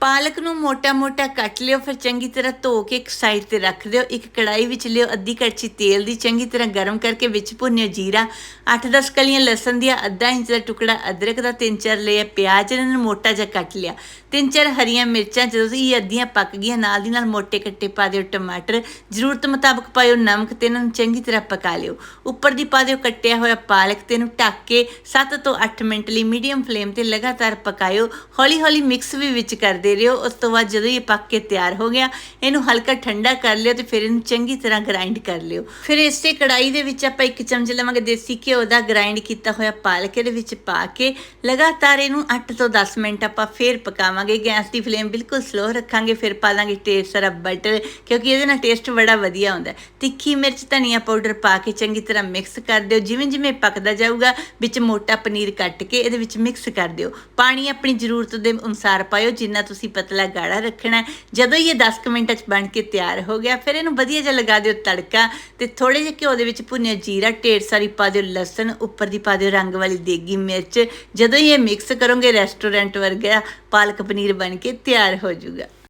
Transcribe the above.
ਪਾਲਕ ਨੂੰ ਮੋਟਾ-ਮੋਟਾ ਕੱਟ ਲਿਓ, ਫਿਰ ਚੰਗੀ ਤਰ੍ਹਾਂ ਧੋ ਕੇ ਇੱਕ ਸਾਈਡ ਤੇ ਰੱਖ ਦਿਓ। ਇੱਕ ਕੜਾਈ ਵਿੱਚ ਲਿਓ ਅੱਧੀ ਕੜਛੀ ਤੇਲ ਦੀ, ਚੰਗੀ ਤਰ੍ਹਾਂ ਗਰਮ ਕਰਕੇ ਵਿੱਚ ਭੁੰਨਿਓ ਜੀਰਾ। 8-10 ਕਲੀਆਂ ਲਸਣ ਦੀਆਂ ਅੱਧਾ ਇੰਚ ਦਾ ਟੁਕੜਾ ਅਦਰਕ ਦਾ, ਤਿੰਨ ਚਾਰ ਲਿਆ ਪਿਆਜ਼, ਇਹਨਾਂ ਨੂੰ ਮੋਟਾ ਜਿਹਾ ਕੱਟ ਲਿਆ। ਤਿੰਨ ਚਾਰ ਹਰੀਆਂ ਮਿਰਚਾਂ, ਜਦੋਂ ਇਹ ਅੱਧੀਆਂ ਪੱਕ ਗਈਆਂ, ਨਾਲ ਦੀ ਨਾਲ ਮੋਟੇ ਕੱਟੇ ਪਾ ਦਿਓ ਟਮਾਟਰ। ਜ਼ਰੂਰਤ ਮੁਤਾਬਕ ਪਾਇਓ ਨਮਕ ਤੇ ਇਹਨਾਂ ਨੂੰ ਚੰਗੀ ਤਰ੍ਹਾਂ ਪਕਾ ਲਿਓ। ਉੱਪਰ ਦੀ ਪਾ ਦਿਓ ਕੱਟਿਆ ਹੋਇਆ ਪਾਲਕ ਤੇ ਇਹਨੂੰ ਢੱਕ ਕੇ 7 ਤੋਂ 8 ਮਿੰਟ ਲਈ ਮੀਡੀਅਮ ਫਲੇਮ ਤੇ ਲਗਾਤਾਰ ਪਕਾਇਓ। ਹੌਲੀ-ਹੌਲੀ ਮਿਕਸ ਵੀ ਵਿੱਚ ਕਰ ਕਰਦੇ ਰਹੋ ਉਸ ਤੋਂ ਬਾਅਦ ਜਦੋਂ ਇਹ ਪੱਕ ਕੇ ਤਿਆਰ ਹੋ ਗਿਆ, ਇਹਨੂੰ ਹਲਕਾ ਠੰਡਾ ਕਰ ਲਿਓ ਤੇ ਫਿਰ ਇਹਨੂੰ ਚੰਗੀ ਤਰ੍ਹਾਂ ਗ੍ਰਾਈਂਡ ਕਰ ਲਿਓ। ਫਿਰ ਇਸੇ ਕੜਾਈ ਦੇ ਵਿੱਚ ਆਪਾਂ ਇੱਕ ਚਮਚ ਲਵਾਂਗੇ ਦੇਸੀ ਘਿਓ ਦਾ ਗ੍ਰਾਈਂਡ ਕੀਤਾ ਹੋਇਆ ਪਾਲਕ ਇਹਦੇ ਵਿੱਚ ਪਾ ਕੇ। ਲਗਾਤਾਰ ਇਹਨੂੰ 8 ਤੋਂ 10 ਮਿੰਟ ਆਪਾਂ ਫੇਰ ਪਕਾਵਾਂਗੇ। ਗੈਸ ਦੀ ਫਲੇਮ ਬਿਲਕੁਲ ਸਲੋ ਰੱਖਾਂਗੇ, ਫਿਰ ਪਾ ਦਾਂਗੇ ਟੇਸਟ ਸਾਰਾ ਬਟਰ ਕਿਉਂਕਿ ਇਹਦੇ ਨਾਲ ਟੇਸਟ ਬੜਾ ਵਧੀਆ ਹੁੰਦਾ। ਤਿੱਖੀ ਮਿਰਚ, ਧਨੀਆ ਪਾਊਡਰ ਪਾ ਕੇ ਚੰਗੀ ਤਰ੍ਹਾਂ ਮਿਕਸ ਕਰ ਦਿਓ। ਜਿਵੇਂ ਜਿਵੇਂ ਪੱਕਦਾ ਜਾਊਗਾ, ਵਿੱਚ ਮੋਟਾ ਪਨੀਰ ਕੱਟ ਕੇ ਇਹਦੇ ਵਿੱਚ ਮਿਕਸ ਕਰ ਦਿਓ। ਪਾਣੀ ਆਪਣੀ ਜ਼ਰੂਰਤ ਦੇ ਅਨੁਸਾਰ ਪਾਇਓ, ਜਿੰਨਾ ਤੁਸੀਂ ਪਤਲਾ ਗਾੜਾ ਰੱਖਣਾ ਹੈ। ਜਦੋਂ ਇਹ 10 ਕੁ ਮਿੰਟਾਂ 'ਚ ਬਣ ਕੇ ਤਿਆਰ ਹੋ ਗਿਆ, ਫਿਰ ਇਹਨੂੰ ਵਧੀਆ ਜਿਹਾ ਲਗਾ ਦਿਓ ਤੜਕਾ ਤੇ ਥੋੜੇ ਜਿਹੇ ਘਿਓ ਦੇ ਵਿੱਚ ਭੁੰਨਿਆ ਜੀਰਾ, ਢੇਰ ਸਾਰੀ ਪਾ ਦਿਓ ਲਸਣ, ਉੱਪਰ ਦੀ ਪਾ ਦਿਓ ਰੰਗ ਵਾਲੀ ਦੇਗੀ ਮਿਰਚ ਜਦੋਂ ਇਹ ਮਿਕਸ ਕਰੋਗੇ ਰੈਸਟੋਰੈਂਟ ਵਰਗਾ ਪਾਲਕ ਪਨੀਰ ਬਣ ਕੇ ਤਿਆਰ ਹੋ ਜਾਊਗਾ